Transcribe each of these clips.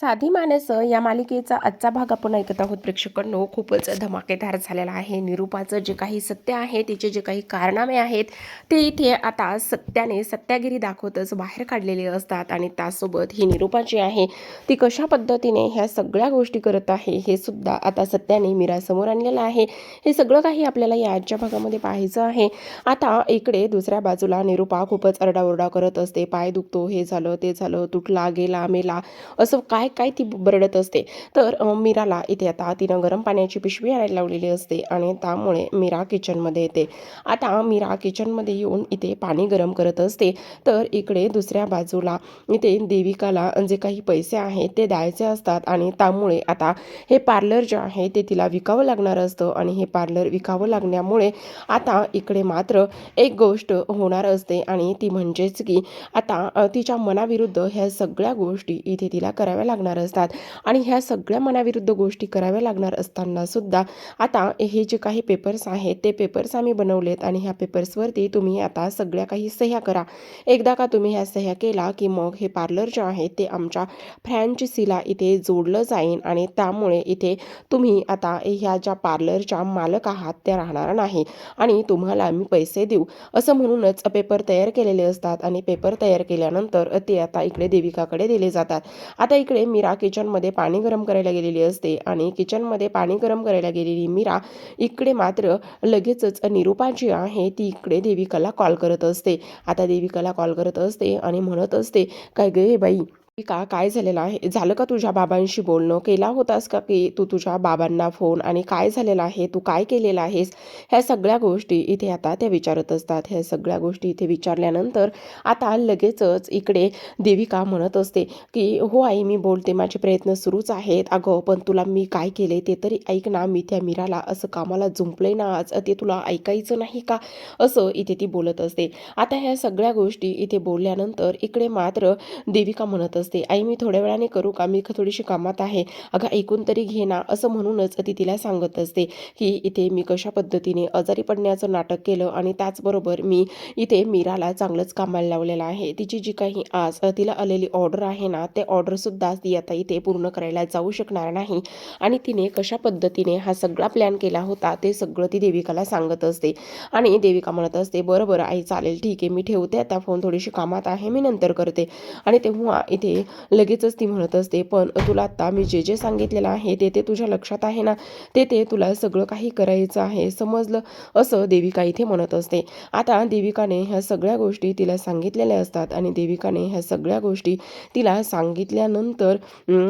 साधी माणसं या मालिकेचा आजचा भाग आपण ऐकत आहोत. प्रेक्षकांनो खूपच धमाकेदार झालेला आहे. निरूपाचं जे काही सत्य आहे तिचे जे काही कारनामे आहेत ते इथे आता सत्याने सत्यागिरी दाखवतच बाहेर काढलेले असतात आणि त्यासोबत ही निरूपा जी आहे ती कशा पद्धतीने ह्या सगळ्या गोष्टी करत आहे हे सुद्धा आता सत्याने मीरासमोर आणलेलं आहे. हे सगळं काही आपल्याला या आजच्या भागामध्ये पाहायचं आहे. आता इकडे दुसऱ्या बाजूला निरूपा खूपच अरडाओरडा करत असते. पाय दुखतो हे झालं ते झालं तुटला गेला मेला असं काय काय ती बरडत असते. तर मीराला इथे आता तिनं गरम पाण्याची पिशवी आणायला लावलेली असते आणि त्यामुळे मीरा किचनमध्ये येते. आता मीरा किचनमध्ये येऊन इथे पाणी गरम करत असते. तर इकडे दुसऱ्या बाजूला इथे देविकाला जे काही पैसे आहेत ते द्यायचे असतात आणि त्यामुळे आता हे पार्लर जे आहे ते तिला विकावं लागणार असतं आणि हे पार्लर विकावं लागण्यामुळे आता इकडे मात्र एक गोष्ट होणार असते आणि ती म्हणजेच की आता तिच्या मनाविरुद्ध ह्या सगळ्या गोष्टी इथे तिला कराव्या लागणार असतात. आणि ह्या सगळ्या मनाविरुद्ध गोष्टी कराव्या लागणार असताना सुद्धा आता हे जे काही पेपर्स आहेत ते पेपर्स आम्ही बनवलेत आणि ह्या पेपर्सवरती तुम्ही आता सगळ्या काही सह्या करा. एकदा का तुम्ही ह्या सह्या केला की मग हे पार्लर जे आहे ते आमच्या फ्रँचायसीला इथे जोडलं जाईल आणि त्यामुळे इथे तुम्ही आता ह्या ज्या पार्लरच्या मालक आहात त्या राहणार नाही आणि तुम्हाला आम्ही पैसे देऊ. असं म्हणूनच पेपर तयार केलेले असतात आणि पेपर तयार केल्यानंतर ते आता इकडे देविकाकडे दिले जातात. आता इकडे मीरा किचनमध्ये पाणी गरम करायला गेलेली असते आणि किचनमध्ये पाणी गरम करायला गेलेली मीरा इकडे मात्र लगेचच निरूपा जी आहे. ती इकडे देविकाला कॉल करत असते. आता देविकाला कॉल करत असते आणि म्हणत असते काय गे बाई का काय झालेलं आहे? झालं का तुझ्या बाबांशी बोलणं? केला होतास का की तू तुझ्या बाबांना फोन आणि काय झालेलं आहे? तू काय केलेलं आहेस? ह्या सगळ्या गोष्टी इथे आता त्या विचारत असतात. ह्या सगळ्या गोष्टी इथे विचारल्यानंतर आता लगेचच इकडे देविका म्हणत असते की हो आई मी बोलते. माझे प्रयत्न सुरूच आहेत. अगं पण तुला मी काय केले ते तरी ऐक ना. मी त्या मीराला असं कामाला जुंपलंय ना आज? ते तुला ऐकायचं नाही का? असं इथे ती बोलत असते. आता ह्या सगळ्या गोष्टी इथे बोलल्यानंतर इकडे मात्र देविका म्हणत असते आई मी थोड्या वेळाने करू का? मी थोडीशी कामात आहे. अगं ऐकून तरी घे ना असं म्हणूनच ती तिला सांगत असते. की इथे मी कशा पद्धतीने आजारी पडण्याचं नाटक केलं आणि त्याचबरोबर मी इथे मीराला चांगलंच कामाला लावलेलं आहे. तिची जी काही आज तिला आलेली ऑर्डर आहे ना ते ऑर्डरसुद्धा ती आता इथे पूर्ण करायला जाऊ शकणार नाही. आणि तिने कशा पद्धतीने हा सगळा प्लॅन केला होता ते सगळं ती देविकाला सांगत असते. आणि देविका म्हणत असते बरं बरं आई चालेल ठीक आहे. मी ठेवते आता फोन थोडीशी कामात आहे मी नंतर करते. आणि तेव्हा इथे लगेचच ती म्हणत असते पण तुला आता मी जे जे सांगितलेलं आहे ते ते तुझ्या लक्षात आहे ना? ते ते तुला सगळं काही करायचं आहे. समजलं? असं देविका इथे म्हणत असते. आता देविकाने ह्या सगळ्या गोष्टी तिला सांगितलेल्या असतात आणि देविकाने ह्या सगळ्या गोष्टी तिला सांगितल्यानंतर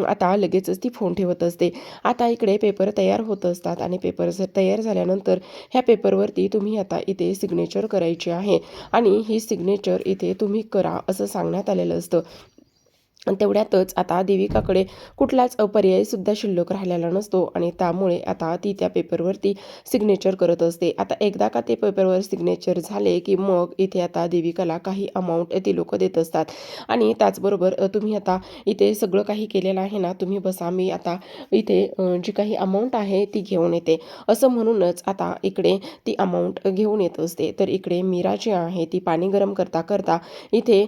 आता लगेचच ती फोन ठेवत असते. आता इकडे पेपर तयार होत असतात आणि पेपर तयार झाल्यानंतर ह्या पेपरवरती तुम्ही आता इथे सिग्नेचर करायची आहे आणि ही सिग्नेचर इथे तुम्ही करा असं सांगण्यात आलेलं असतं. तेवढ्यातच आता देविकाकडे कुठलाच पर्यायसुद्धा शिल्लक राहिलेला नसतो आणि त्यामुळे आता ती त्या पेपरवरती सिग्नेचर करत असते. आता एकदा का ते पेपरवर सिग्नेचर झाले की मग इथे आता देविकाला काही अमाऊंट ती लोक देत असतात. आणि त्याचबरोबर तुम्ही आता इथे सगळं काही केलेलं आहे ना तुम्ही बसा मी आता इथे जी काही अमाऊंट आहे ती घेऊन येते. असं म्हणूनच आता इकडे ती अमाऊंट घेऊन येत असते. तर इकडे मीरा जी आहे ती पाणी गरम करता करता इथे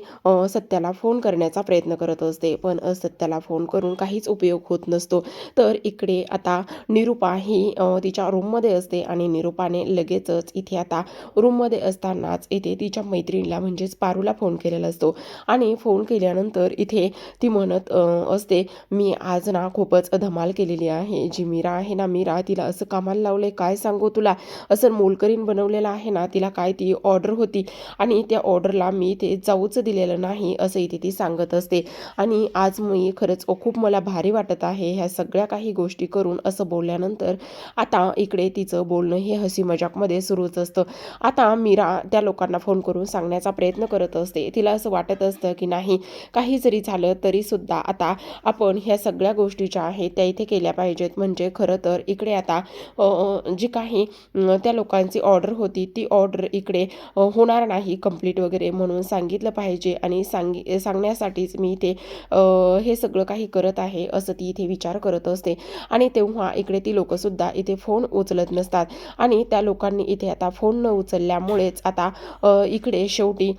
सत्याला फोन करण्याचा प्रयत्न करत असते पण अ, सत्याला फोन करून काहीच उपयोग होत नसतो. तर इकडे आता निरूपा ही तिच्या रूममध्ये असते आणि निरूपाने लगेचच इथे आता रूममध्ये असतानाच इथे तिच्या मैत्रिणीला म्हणजेच पारूला फोन केलेला असतो. आणि फोन केल्यानंतर इथे ती म्हणत असते मी आज ना खूपच धमाल केलेली आहे. जी मीरा आहे ना मीरा तिला असं कामाला लावलंय काय सांगू तुला? असं मोलकरीन बनवलेलं आहे ना तिला काय ती ऑर्डर होती? आणि त्या ऑर्डरला मी ते जाऊच दिलेलं नाही असं इथे ती सांगत असते. आणि आज मी खरंच खूप मला भारी वाटत आहे ह्या सगळ्या काही गोष्टी करून असं बोलल्यानंतर आता इकडे तिचं बोलणं हे हसी मजाकमध्ये सुरूच असतं. आता मीरा त्या लोकांना फोन करून सांगण्याचा प्रयत्न करत असते. तिला असं वाटत असतं की नाही काही जरी झालं तरीसुद्धा आता आपण ह्या सगळ्या गोष्टी ज्या आहेत त्या इथे केल्या पाहिजेत. म्हणजे खरं तर इकडे आता जी काही त्या लोकांची ऑर्डर होती ती ऑर्डर इकडे होणार नाही कंप्लीट वगैरे म्हणून सांगितलं पाहिजे. आणि सांगी सांगण्यासाठीच मी इथे हे सगळं काही करत आहे असं ती इथे विचार करत असते. आणि तेव्हा इकडे ती लोकंसुद्धा इथे फोन उचलत नसतात. आणि त्या लोकांनी इथे आता फोन न उचलल्यामुळेच आता इकडे शेवटी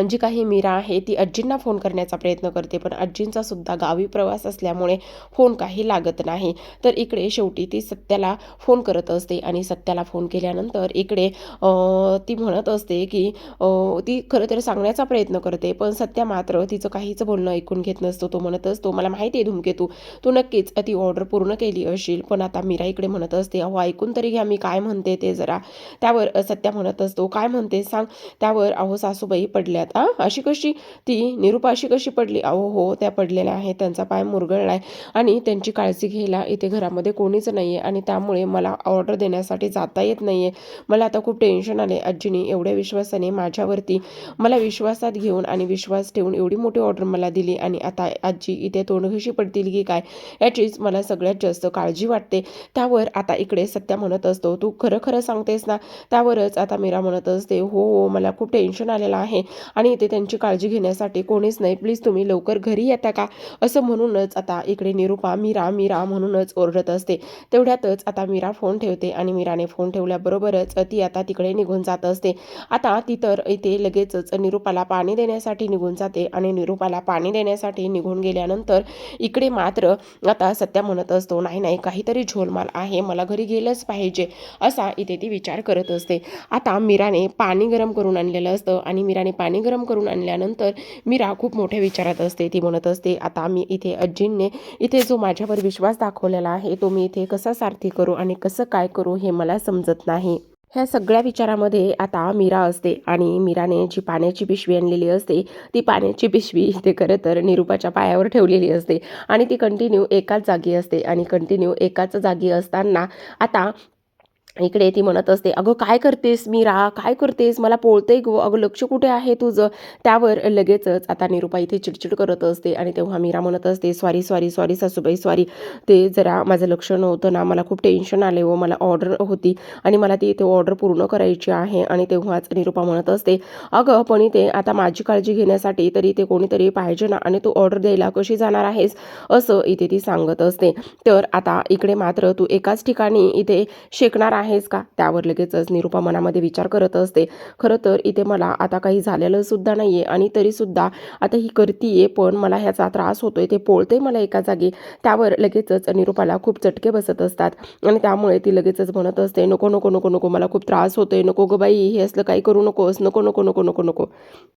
जी काही मीरा आहे ती आजींना फोन करण्याचा प्रयत्न करते पण आजींचा सुद्धा गावी प्रवास असल्यामुळे फोन काही लागत नाही. तर इकडे शेवटी ती सत्याला फोन करत असते आणि सत्याला फोन केल्यानंतर इकडे ती म्हणत असते की ती खरं तर सांगण्याचा प्रयत्न करते पण सत्या मात्र तिचं काहीच बोलणं ऐकून घेत नसतो. तो म्हणत असतो मला माहिती आहे धूमकेतू तू नक्कीच ती ऑर्डर पूर्ण केली असेल पण आता मीरा इकडे म्हणत असते अहो ऐकून तरी घ्या मी काय म्हणते ते जरा. त्यावर सत्या म्हणत असतो काय म्हणते सांग. त्यावर अहो सासूबाई पडल्या पडल्यात आ अशी कशी? ती निरूपा अशी कशी पडली? अहो हो त्या पडलेल्या आहेत. त्यांचा पाय मुरगळला आहे आणि त्यांची काळजी घ्यायला इथे घरामध्ये कोणीच नाही आहे आणि त्यामुळे मला ऑर्डर देण्यासाठी जाता येत नाही आहे मला आता खूप टेन्शन आले आजीने एवढ्या विश्वासाने माझ्यावरती मला विश्वासात घेऊन आणि विश्वास ठेवून एवढी मोठी ऑर्डर मला दिली. आणि आता आजी इथे तोंडघशी पडतील की काय? याचीच मला सगळ्यात जास्त काळजी वाटते. त्यावर आता इकडे सत्या म्हणत असतो तू खरं खरं सांगतेस ना? त्यावरच आता मीरा म्हणत असते हो हो मला खूप टेन्शन आलेलं आहे. आणि इथे त्यांची काळजी घेण्यासाठी कोणीच नाही. प्लीज तुम्ही लवकर घरी येता का? असं म्हणूनच आता इकडे निरूपा मीरा मीरा म्हणूनच ओरडत असते. तेवढ्यातच आता मीरा फोन ठेवते आणि मीराने फोन ठेवल्याबरोबरच ती आता तिकडे निघून जात असते. आता ती तर इथे लगेचच निरूपाला पाणी देण्यासाठी निघून जाते आणि निरूपाला पाणी देण्यासाठी निघून गेल्यानंतर इकडे मात्र आता सत्या म्हणत असतो नाही नाही काहीतरी झोलमाल आहे मला घरी गेलंच पाहिजे. असा इथे ती विचार करत असते. आता मीराने पाणी गरम करून आणलेलं असतं आणि मीराने पाणी गरम करून आणल्यानंतर मीरा खूप मोठ्या विचारात असते. ती म्हणत असते आता मी इथे अज्जींने इथे जो माझ्यावर विश्वास दाखवलेला आहे तो मी इथे कसा सारथी करू आणि कसं काय करू हे मला समजत नाही. ह्या सगळ्या विचारामध्ये आता मीरा असते आणि मीराने जी पाण्याची पिशवी आणलेली असते ती पाण्याची पिशवी ते खरं तर निरूपाच्या पायावर ठेवलेली असते आणि ती कंटिन्यू एकाच जागी असते आणि कंटिन्यू एकाच जागी असताना आता इकडे ती म्हणत असते अगं काय करतेस मीरा? काय करतेस? मला पोळते गो. अगं लक्ष कुठे आहे तुझं? त्यावर लगेचच आता निरुपा इथे चिडचिड करत असते आणि तेव्हा मीरा म्हणत असते सॉरी सॉरी सॉरी सासूबाई सॉरी ते जरा माझं लक्ष नव्हतं ना. मला खूप टेन्शन आले व मला ऑर्डर होती आणि मला ती इथे ऑर्डर पूर्ण करायची आहे. आणि तेव्हाच निरुपा म्हणत असते अगं पण इथे आता माझी काळजी घेण्यासाठी तरी ते कोणीतरी पाहिजे ना आणि तू ऑर्डर द्यायला कशी जाणार आहेस? असं इथे ती सांगत असते. तर आता इकडे मात्र तू एकाच ठिकाणी इथे शेकणार आहेस का? त्यावर लगेचच निरूपा मनामध्ये विचार करत असते. खरं तर इथे मला आता काही झालेलं सुद्धा नाही आहे आणि तरीसुद्धा आता ही करतीये पण मला ह्याचा त्रास होतोय. ते पोळते मला एका जागी. त्यावर लगेचच निरूपाला खूप चटके बसत असतात आणि त्यामुळे ती लगेचच म्हणत असते नको नको नको नको मला खूप त्रास होतोय. नको गं बाई हे असलं काही करू नकोस. नको नको नको नको नको.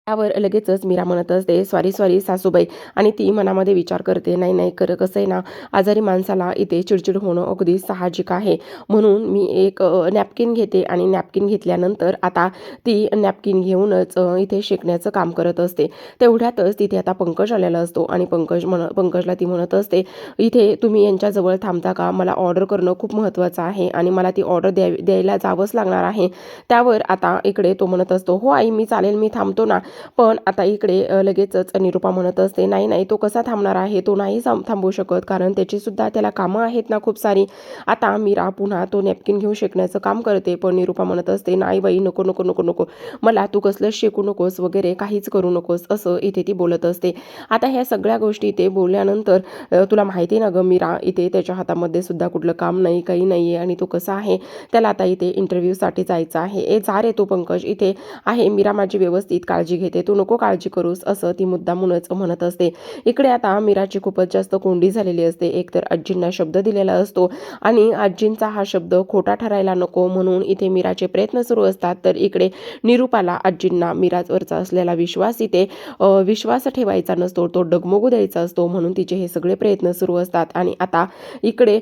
त्यावर लगेचच मीरा म्हणत असते सॉरी सॉरी सासूबाई आणि ती मनामध्ये विचार करते नाही नाही कर कसं आहे ना आजारी माणसाला इथे चिडचिड होणं अगदी साहजिक आहे. म्हणून मी एक नॅपकिन घेते आणि नॅपकिन घेतल्यानंतर आता ती नॅपकिन घेऊनच इथे शेकण्याचं काम करत असते. तेवढ्यातच तिथे आता पंकज आलेला असतो आणि पंकज म्हण पंकजला ती म्हणत असते इथे तुम्ही यांच्याजवळ थांबता का? मला ऑर्डर करणं खूप महत्त्वाचं आहे आणि मला ती ऑर्डर द्या द्यायला जावंच लागणार आहे. त्यावर आता इकडे तो म्हणत असतो हो आई मी चालेल मी थांबतो ना. पण आता इकडे लगेचच निरूपा म्हणत असते नाही नाही तो कसा थांबणार आहे? तो नाही थांब- थांबू शकत कारण त्याची सुद्धा त्याला कामं आहेत ना खूप सारी. आता मीरा पुन्हा तो नॅपकिन घेऊन शेकण्याचं काम करते. पण निरूपा म्हणत असते नाही बाई नको नको नको नको. मला तू कसलं शेकू नकोस वगैरे काहीच करू नकोस असं इथे ती बोलत असते. आता ह्या सगळ्या गोष्टी इथे बोलल्यानंतर तुला माहिती आहे ना गं मीरा इथे त्याच्या हातामध्ये सुद्धा कुठलं काम नाही काही नाही आहे आणि तो कसा आहे? त्याला आता इथे इंटरव्ह्यूसाठी जायचं आहे. ए जा रे तू पंकज इथे आहे. मीरा माझी व्यवस्थित काळजी घेते तू नको काळजी करूस असं ती मुद्दामूनच म्हणत असते. इकडे आता मीराची खूपच जास्त कोंडी झालेली असते. एकतर आजींना शब्द दिलेला असतो आणि आजींचा हा शब्द खोटा ठरायला नको म्हणून इथे मीराचे प्रयत्न सुरू असतात. तर इकडे निरूपाला आजींना मीराजवरचा असलेला विश्वास इथे विश्वास ठेवायचा नसतो. तो डगमगू द्यायचा असतो म्हणून तिचे हे सगळे प्रयत्न सुरू असतात. आणि आता इकडे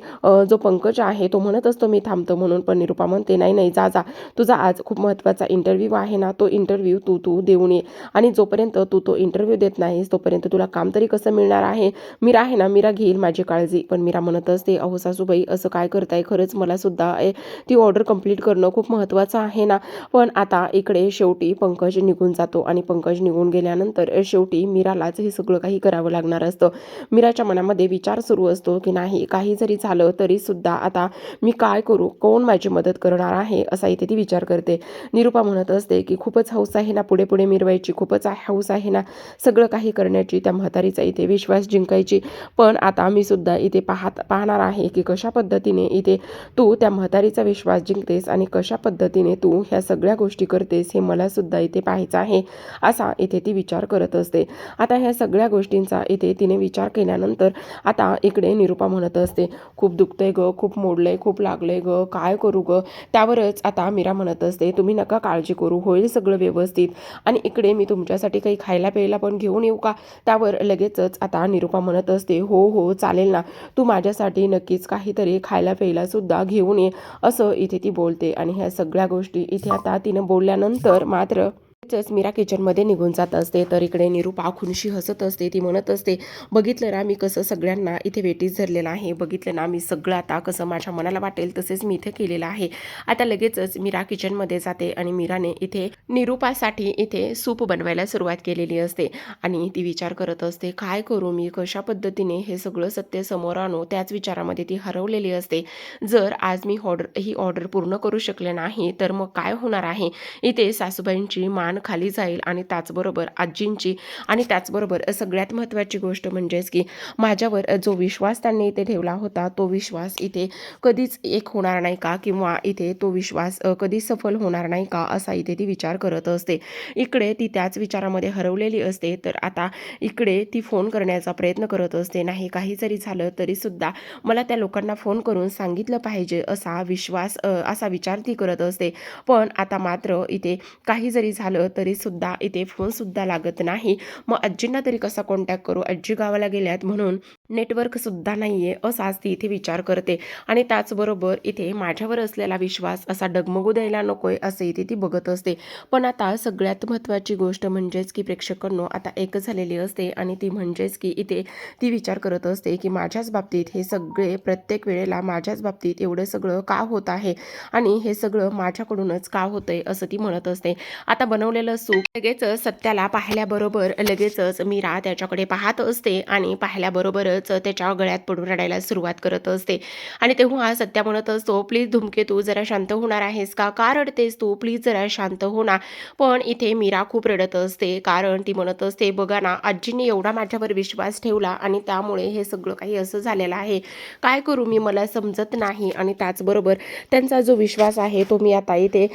जो पंकज आहे तो म्हणत असतो मी थांबतो म्हणून. पण निरूपा म्हणते नाही नाही जा जा. तुझा आज खूप महत्त्वाचा इंटरव्ह्यू आहे ना. तो इंटरव्ह्यू तू तू देऊन ये. आणि जोपर्यंत तू तो इंटरव्ह्यू देत नाहीस तोपर्यंत तुला काम तरी कसं मिळणार आहे? मीरा आहे ना मीरा घेईल माझी काळजी. पण मीरा म्हणत असते अहो सासूबाई असं काय करताय? खरंच मला सुद्धा ए, ती ऑर्डर कंप्लीट करणं खूप महत्त्वाचं आहे ना. पण आता इकडे शेवटी पंकज निघून जातो आणि पंकज निघून गेल्यानंतर शेवटी मीरालाच हे सगळं काही करावं लागणार असतं. मीराच्या मनामध्ये विचार सुरू असतो की नाही काही जरी झालं तरी सुद्धा आता मी काय करू? कोण माझी मदत करणार आहे? असा इथे ती विचार करते. निरूपा म्हणत असते की खूपच हौस आहे ना पुढे पुढे मिरवायची. करण्याची खूपच हौस आहे ना. सगळं काही करण्याची त्या म्हातारीचा इथे विश्वास जिंकायची. पण आता मी सुद्धा इथे पाहत पाहणार आहे की कशा पद्धतीने इथे तू त्या म्हातारीचा विश्वास जिंकतेस आणि कशा पद्धतीने तू ह्या सगळ्या गोष्टी करतेस हे मला सुद्धा इथे पाहायचं आहे असा इथे ती विचार करत असते. आता ह्या सगळ्या गोष्टींचा इथे तिने विचार केल्यानंतर आता इकडे निरूपा म्हणत असते खूप दुखतंय ग खूप मोडलंय खूप लागलंय ग काय करू ग? त्यावरच आता मीरा म्हणत असते तुम्ही नका काळजी करू होईल सगळं व्यवस्थित. आणि इकडे मी तुमच्यासाठी काही खायला प्यायला पण घेऊन येऊ का? त्यावर लगेचच आता निरूपा म्हणत असते हो हो चालेल ना. तू माझ्यासाठी नक्कीच काहीतरी खायला प्यायला सुद्धा घेऊन ये असं इथे ती बोलते. आणि ह्या सगळ्या गोष्टी इथे आता तिनं बोलल्यानंतर मात्र च मीरा किचनमध्ये निघून जात असते. तर इकडे निरूपा खुनशी हसत असते. ती म्हणत असते बघितलं ना मी कसं सगळ्यांना इथे वेटीस धरलेलं आहे. बघितलं ना मी सगळं आता कसं माझ्या मनाला वाटेल तसेच मी इथे केलेलं आहे. आता लगेचच मीरा किचनमध्ये जाते आणि मीराने इथे निरूपासाठी इथे सूप बनवायला सुरुवात केलेली असते. आणि ती विचार करत असते काय करू मी? कशा पद्धतीने हे सगळं सत्य समोर आणू? त्याच विचारामध्ये ती हरवलेली असते. जर आज मी ऑर्डर ही ऑर्डर पूर्ण करू शकले नाही तर मग काय होणार आहे? इथे सासूबाईंची मान खाली जाईल आणि त्याचबरोबर आजींची. आणि त्याचबरोबर सगळ्यात महत्त्वाची गोष्ट म्हणजेच की माझ्यावर जो विश्वास त्यांनी इथे ठेवला होता तो विश्वास इथे कधीच एक होणार नाही का? किंवा इथे तो विश्वास कधी सफल होणार नाही का? असा इथे ती विचार करत असते. इकडे ती त्याच विचारामध्ये हरवलेली असते तर आता इकडे ती फोन करण्याचा प्रयत्न करत असते. नाही काही जरी झालं तरीसुद्धा मला त्या लोकांना फोन करून सांगितलं पाहिजे असा विश्वास असा विचार ती करत असते. पण आता मात्र इथे काही जरी झालं तरीसुद्धा इथे फोनसुद्धा लागत नाही. मग आजींना तरी कसा कॉन्टॅक्ट करू? आजी गावाला गेल्यात म्हणून नेटवर्कसुद्धा नाही आहे असाच ती इथे विचार करते. आणि त्याचबरोबर इथे माझ्यावर असलेला विश्वास असा डगमगू द्यायला नको आहे असं इथे ती बघत असते. पण आता सगळ्यात महत्त्वाची गोष्ट म्हणजेच की प्रेक्षकांनो आता एक झालेली असते आणि ती म्हणजेच की इथे ती विचार करत असते की माझ्याच बाबतीत हे सगळे प्रत्येक वेळेला माझ्याच बाबतीत एवढं सगळं का होत आहे आणि हे सगळं माझ्याकडूनच का होतंय असं ती म्हणत असते. आता बनवलेलं सूप लगेचच सत्याला पाहिल्याबरोबर लगेचच मीरा त्याच्याकडे पाहत असते आणि पाहिल्याबरोबरच त्याच्या गळ्यात पडून रडायला सुरुवात करत असते. आणि तेव्हा सत्या म्हणत असतो प्लीज धुमके तू जरा शांत होणार आहेस का? का रडतेस तू? प्लीज जरा शांत हो ना. पण इथे मीरा खूप रडत असते कारण ती म्हणत असते बघा ना आजीने एवढा माझ्यावर विश्वास ठेवला आणि त्यामुळे हे सगळं काही असं झालेलं आहे. काय करू मी? मला समजत नाही. आणि त्याचबरोबर त्यांचा जो विश्वास आहे तो मी आता इथे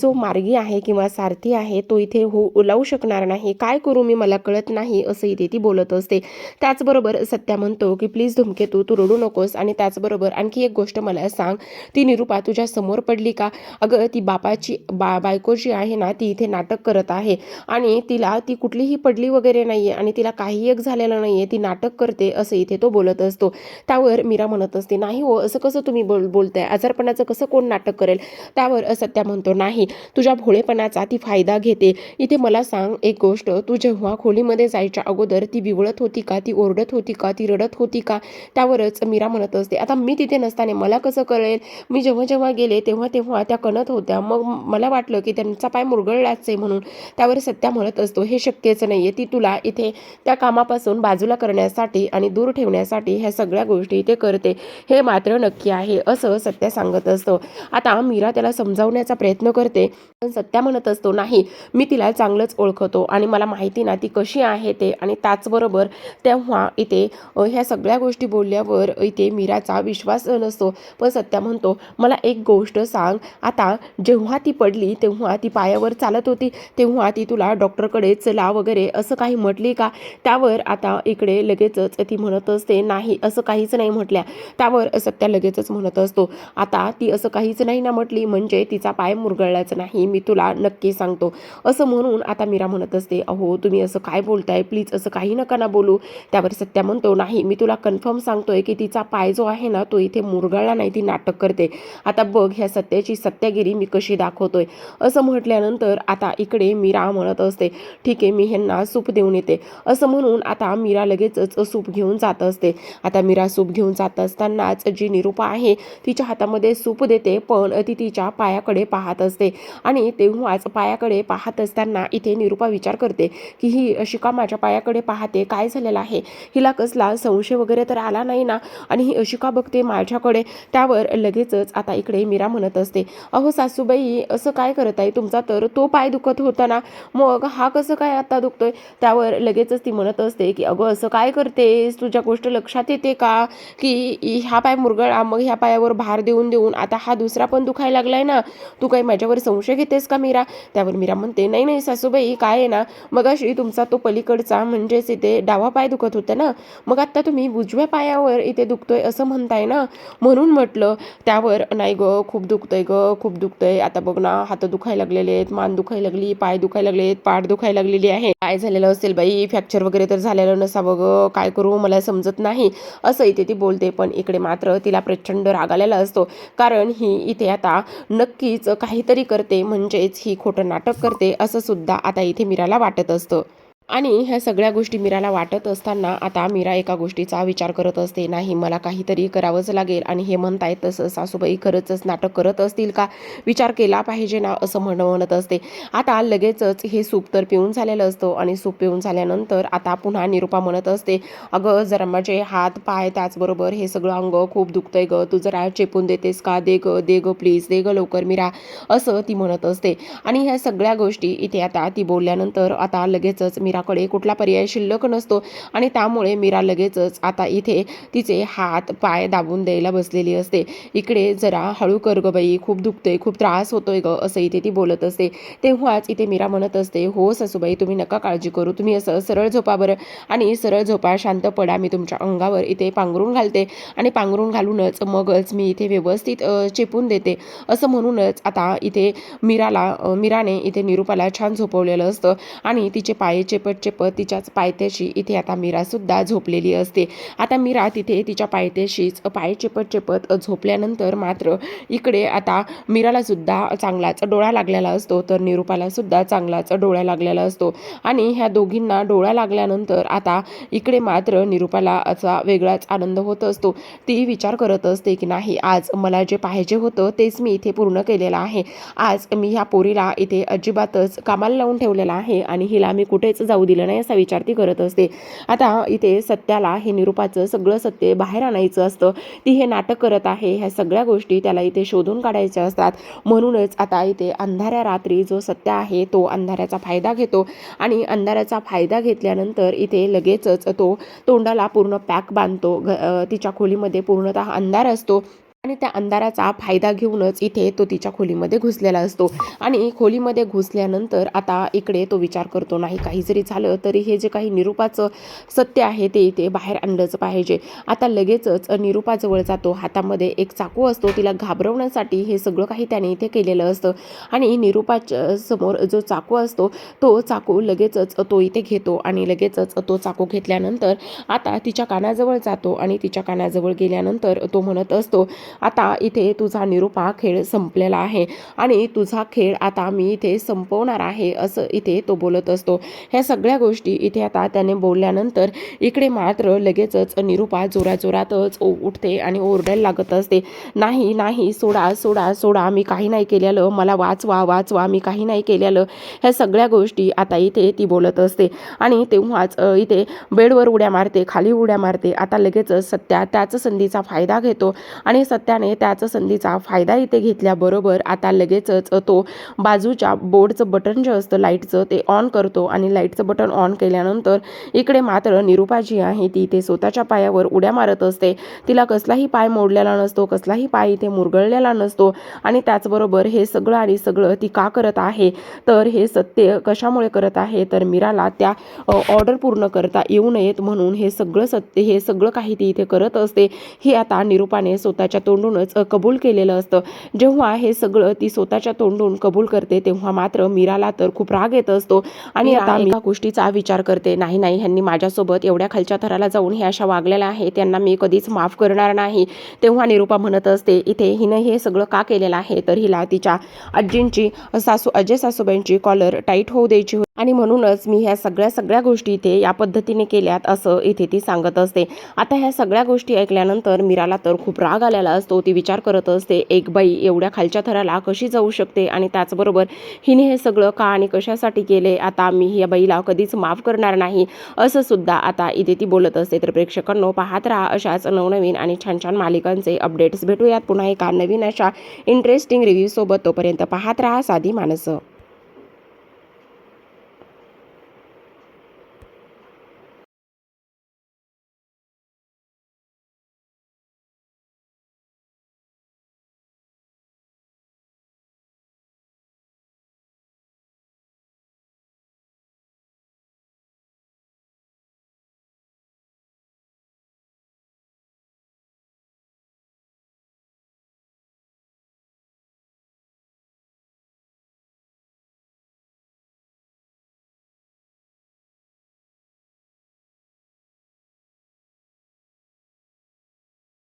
जो मार्गी आहे किंवा सारथी आहे तो इथे हो लावू शकणार नाही. काय करू मी? मला कळत नाही असं इथे ती बोलत असते. त्याचबरोबर सत्या म्हणतो की प्लीज धूमकेतू तू रडू नकोस. आणि त्याचबरोबर आणखी एक गोष्ट मला सांग. ती निरूपा तुझ्या समोर पडली का? अगं ती बापाची बा बायको जी आहे ना ती इथे नाटक करत आहे. आणि तिला ती कुठलीही पडली वगैरे नाही आहे आणि तिला काही एक झालेलं नाही आहे ती नाटक करते असं इथे तो बोलत असतो. त्यावर मीरा म्हणत असते नाही हो असं कसं तुम्ही बोल बोलताय? आजारपणाचं कसं कोण नाटक करेल? त्यावर सत्या म्हणतो नाही तुझ्या भोळेपणाचा ती फायदा घेते. इथे मला सांग एक गोष्ट. तू जेव्हा खोलीमध्ये जायच्या अगोदर ती बिवळत होती का? ती ओरडत होती का? ती रडत होती का? त्यावरच मीरा म्हणत असते आता मी तिथे नसताना मला कसं कळेल? मी जेव्हा जेव्हा गेले तेव्हा तेव्हा त्या कणत होत्या. मग मला वाटलं की त्यांचा पाय मुरगळलाच आहे म्हणून. त्यावर सत्या म्हणत असतो हे शक्यच नाही आहे ती तुला इथे त्या कामापासून बाजूला करण्यासाठी आणि दूर ठेवण्यासाठी ह्या सगळ्या गोष्टी इथे करते. हे मात्र नक्की आहे असं सत्या सांगत असतो. आता मीरा त्याला समजावण्याचा प्रयत्न करते पण सत्या म्हणत असतो नाही मी तिला चांगलंच ओळखतो आणि मला माहिती ना ती कशी आहे ते आणि त्याचबरोबर तेव्हा इथे ह्या सगळ्या गोष्टी बोलल्यावर इथे मीराचा विश्वास नसतो. पण सत्या म्हणतो मला एक गोष्ट सांग. आता जेव्हा ती पडली तेव्हा ती पायावर चालत होती. तेव्हा ती तुला डॉक्टरकडे चला वगैरे असं काही म्हटली का? त्यावर आता इकडे लगेचच ती म्हणत असते नाही असं काहीच नाही म्हटल्या. त्यावर सत्या लगेचच म्हणत असतो. आता ती असं काहीच नाही ना म्हटली म्हणजे तिचा पाय मुरगळलाच नाही. मी तुला नक्की सांगतो. असं म्हणून आता मीरा म्हणत असते अहो तुम्ही असं काय बोलताय? प्लीज असं काही नका ना बोलू. त्यावर सत्या म्हणतो नाही मी तुला कन्फर्म सांगतोय की तिचा पाय जो आहे ना तो इथे मुरगळला नाही ती नाटक करते. आता बघ ह्या सत्याची सत्यागिरी मी कशी दाखवतोय. असं म्हटल्यानंतर आता इकडे मीरा म्हणत असते ठीक आहे मी ह्यांना सूप देऊन येते. असं म्हणून आता मीरा लगेचच सूप घेऊन जात असते. आता मीरा सूप घेऊन जात असतानाच जी निरूपा आहे तिच्या हातामध्ये सूप देते पण ती तिच्या पायाकडे पाहत असते. आणि तेव्हाच पायाकडे पाहत असताना इथे निरूपा विचार करते की ही अशी का माझ्या पायाकडे पाहते काय झालेलं आहे? हिला कसं कसला संशय वगैरे तर आला नाही ना. आणि ही अशी का बघते माझ्याकडे त्यावर लगेचच आता इकडे मीरा म्हणत असते अहो सासूबाई असं काय करत आहे तुमचा तर? तो पाय दुखत होता ना. मग हा कसं काय आता दुखतोय? त्यावर लगेचच ती म्हणत असते की अगं असं काय करतेस? तुझ्या गोष्ट लक्षात येते का? की ह्या पाय मुरगळा मग ह्या पायावर भार देऊन देऊन आता हा दुसरा पण दुखायला लागलाय ना. तू काही माझ्यावर संशय घेतेस का मीरा? त्यावर मीरा म्हणते नाही नाही सासूबाई काय आहे ना? मग अशी तुमचा तो पलीकडचा म्हणजेच इथे डावा पाय दुखत होता ना. मग आता तुम्ही उजव्या पायावर इथे दुखतोय असं म्हणताय ना? म्हणून म्हटलं त्यावर नाही ग खूप दुखतंय ग खूप दुखतंय. आता बघ ना हात दुखायला लागलेले आहेत मान दुखायला लागली पाय दुखायला लागलेत पाठ दुखायला लागलेली आहे. काय झालेलं असेल बाई? फ्रॅक्चर वगैरे तर झालेलं नसावं ग. काय करू? मला समजत नाही. असं इथे ती बोलते पण इकडे मात्र तिला प्रचंड राग आलेला असतो. कारण ही इथे आता नक्कीच काहीतरी करते म्हणजेच ही खोटं नाटक करते असं सुद्धा आता इथे मीराला वाटत असतं. आणि ह्या सगळ्या गोष्टी मीराला वाटत असताना आता मीरा एका गोष्टीचा विचार करत असते नाही मला काहीतरी करावंच लागेल. आणि हे म्हणतायत तसं सासूबाई खरंच नाटक करत असतील का? विचार केला पाहिजे ना असं म्हण म्हणत असते. आता लगेचच हे सूप तर पिऊन झालेलं असतं आणि सूप पिऊन झाल्यानंतर आता पुन्हा निरूपा म्हणत असते अगं जरा माझे हात पाय त्याचबरोबर हे सगळं अंग खूप दुखतंय गं. तू जरा चेपून देतेस का? दे ग दे ग प्लीज दे ग लवकर मीरा असं ती म्हणत असते. आणि ह्या सगळ्या गोष्टी इथे आता ती बोलल्यानंतर आता लगेचच मी मीराकडे कुठला पर्याय शिल्लक नसतो. आणि त्यामुळे मीरा लगेचच आता इथे तिचे हात पाय दाबून द्यायला बसलेली असते. इकडे जरा हळू कर ग बाई खूप दुखतोय खूप त्रास होतोय ग असं इथे ती बोलत असते. तेव्हाच इथे मीरा म्हणत असते हो ससूबाई तुम्ही नका काळजी करू तुम्ही असं सरळ झोपा बरं. आणि सरळ झोपा शांत पडा मी तुमच्या अंगावर इथे पांघरून घालते. आणि पांघरून घालूनच मगच मी इथे व्यवस्थित चेपून देते. असं म्हणूनच आता इथे मीराला मीराने इथे निरूपाला छान झोपवलेलं असतं. आणि तिचे पाय चेप चेपत चेपत तिच्याच पायथ्याशी. इथे आता मीरासुद्धा झोपलेली असते. आता मीरा तिथे तिच्या पायथ्याशीच पाय चेपत चेपत झोपल्यानंतर मात्र इकडे आता मीराला सुद्धा चांगलाच डोळा लागलेला असतो. तर निरूपाला सुद्धा चांगलाच डोळा लागलेला असतो. आणि ह्या दोघींना डोळा लागल्यानंतर आता इकडे मात्र निरूपाला असा वेगळाच आनंद होत असतो. ती विचार करत असते की नाही आज मला जे पाहिजे होतं तेच मी इथे पूर्ण केलेलं आहे. आज मी ह्या पोरीला इथे अजिबातच कामाला लावून ठेवलेला आहे आणि हिला मी कुठेच जाऊ दिलं नाही असा विचार ती करत असते. आता इथे सत्याला हे निरूपाचं सगळं सत्य बाहेर आणायचं असतं. ती हे नाटक करत आहे. ह्या सगळ्या गोष्टी त्याला इथे शोधून काढायच्या असतात. म्हणूनच आता इथे अंधाऱ्या रात्री जो सत्य आहे तो अंधाऱ्याचा फायदा घेतो. आणि अंधाऱ्याचा फायदा घेतल्यानंतर इथे लगेचच तो तोंडाला पूर्ण पॅक बांधतो. घ तिच्या खोलीमध्ये पूर्णतः अंधार असतो. आणि त्या अंधाराचा फायदा घेऊनच इथे तो तिच्या खोलीमध्ये घुसलेला असतो. आणि खोलीमध्ये घुसल्यानंतर आता इकडे तो विचार करतो नाही काही जरी झालं तरी हे जे काही निरूपाचं सत्य आहे ते इथे बाहेर आणलंच पाहिजे. आता लगेचच निरूपाजवळ जातो. हातामध्ये एक चाकू असतो. तिला घाबरवण्यासाठी हे सगळं काही त्याने इथे केलेलं असतं. आणि निरूपाच्या समोर जो चाकू असतो तो चाकू लगेचच तो इथे घेतो. आणि लगेचच तो चाकू घेतल्यानंतर आता तिच्या कानाजवळ जातो. आणि तिच्या कानाजवळ गेल्यानंतर तो म्हणत असतो आता इथे तुझा निरूपा खेळ संपलेला आहे. आणि तुझा खेळ आता मी इथे संपवणार आहे असं इथे तो बोलत असतो. ह्या सगळ्या गोष्टी इथे आता त्याने बोलल्यानंतर इकडे मात्र लगेचच निरूपा जोराजोरातच उठते आणि ओरडायला लागत असते. नाही नाही सोडा सोडा सोडा मी काही नाही केलेलं. मला वाचवा वाचवा मी काही नाही केलेलं. ह्या सगळ्या गोष्टी आता इथे ती बोलत असते. आणि तेव्हाच इथे बेडवर उड्या मारते खाली उड्या मारते. आता लगेचच सत्या त्याच संधीचा फायदा घेतो. आणि त्याने त्याच संधीचा फायदा इथे घेतल्याबरोबर आता लगेचच तो बाजूच्या बोर्डचं बटन जे असतं लाईटचं ते ऑन करतो आणि लाईटचं बटन ऑन केल्यानंतर इकडे मात्र निरूपा जी आहे ती इथे स्वतःच्या पायावर उड्या मारत असते. तिला कसलाही पाय मोडलेला नसतो कसलाही पाय इथे मुरगळलेला नसतो आणि त्याचबरोबर हे सगळं आणि सगळं ती का करत आहे? तर हे सत्य कशामुळे करत आहे? तर मीराला त्या ऑर्डर पूर्ण करता येऊ नयेत म्हणून हे सगळं सत्य हे सगळं काही ती इथे करत असते. हे आता निरूपाने स्वतःच्या तोंडूनच कबूल केलेलं असतं. जेव्हा हे सगळं ती स्वतःच्या तोंडून कबूल करते तेव्हा मात्र मीराला तर खूप राग येत असतो. आणि आता मी एका गोष्टीचा विचार करते. नाही नाही ह्यांनी माझ्यासोबत एवढ्या खालच्या थराला जाऊन हे अशा वागलेल्या आहे त्यांना मी कधीच माफ करणार नाही. तेव्हा निरूपा म्हणत असते इथे हिनं हे सगळं का केलेलं आहे? तर हिला तिच्या आजींची सासू अजय सासूबाईंची कॉलर टाईट होऊ द्यायची आणि म्हणूनच मी ह्या सगळ्या सगळ्या गोष्टी इथे या पद्धतीने केल्यात असं इथे ती सांगत असते. आता ह्या सगळ्या गोष्टी ऐकल्यानंतर मीराला तर खूप राग आलेला असतो. ती विचार करत असते एक बाई एवढ्या खालच्या थराला कशी जाऊ शकते? आणि त्याचबरोबर हिने हे सगळं का आणि कशासाठी केले? आता मी ह्या बाईला कधीच माफ करणार नाही. असं सुद्धा आता इथे ती बोलत असते. तर प्रेक्षकांनो पाहत राहा अशाच नवनवीन आणि छान छान मालिकांचे अपडेट्स भेटूयात पुन्हा एका नवीन अशा इंटरेस्टिंग रिव्ह्यूसोबत तोपर्यंत पाहत राहा साधी माणसं.